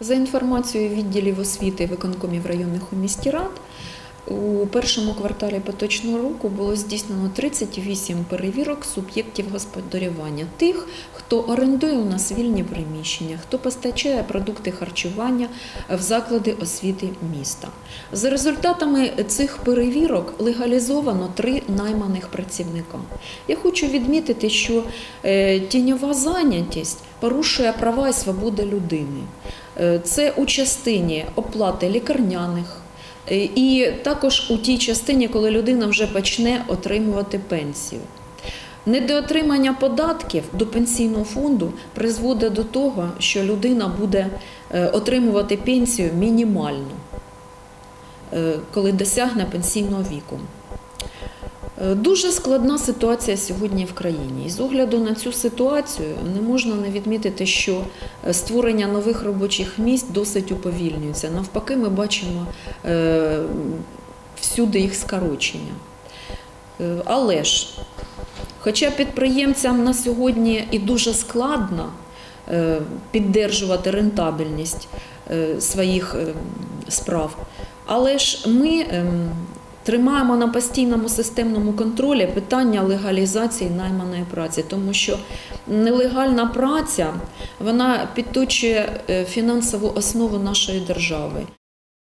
За інформацією відділів освіти виконкомів районних у місті рад, у першому кварталі поточного року було здійснено 38 перевірок суб'єктів господарювання, тих, хто орендує у нас вільні приміщення, хто постачає продукти харчування в заклади освіти міста. За результатами цих перевірок легалізовано три найманих працівника. Я хочу відмітити, що е, тіньова зайнятість порушує права і свободи людини. Е, Це у частині оплати лікарняних. е, І також у тій частині, коли людина вже почне отримувати пенсію. Недоотримання податків до пенсійного фонду призводить до того, що людина буде е, отримувати пенсію мінімальну, коли досягне пенсійного віку. Дуже складна ситуація сьогодні в країні. І з огляду на цю ситуацію не можна не відмітити, що е, створення нових робочих місць досить уповільнюється. Навпаки, ми бачимо е, всюди їх скорочення. Е, Але ж, хоча підприємцям на сьогодні і дуже складно піддержувати рентабельність своїх е, справ, але ж ми ем, тримаємо на постійному системному контролі питання легалізації найманої праці, тому що нелегальна праця вона підточує е, фінансову основу нашої держави.